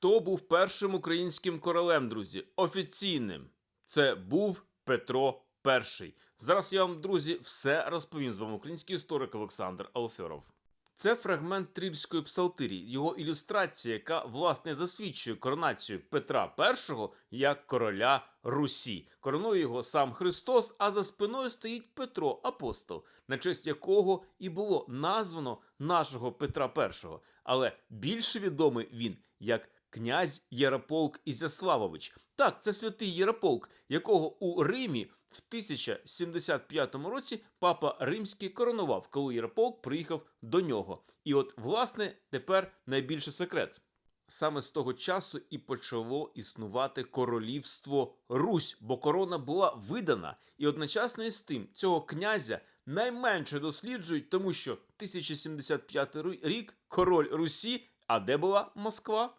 хто був першим українським королем, друзі? Офіційним. Це був Петро І. Зараз я вам, друзі, все розповім з вами український історик Олександр Алферов. Це фрагмент Трільської псалтирі, його ілюстрація, яка власне засвідчує коронацію Петра І як короля Русі. Коронує його сам Христос, а за спиною стоїть Петро, апостол, на честь якого і було названо нашого Петра І. Але більше відомий він як князь Єрополк Ізяславович. Так, це святий Єрополк, якого у Римі в 1075 році папа Римський коронував, коли Єрополк приїхав до нього. І от, власне, тепер найбільший секрет. Саме з того часу і почало існувати королівство Русь, бо корона була видана, і одночасно із тим цього князя найменше досліджують, тому що 1075 рік король Русі, а де була Москва?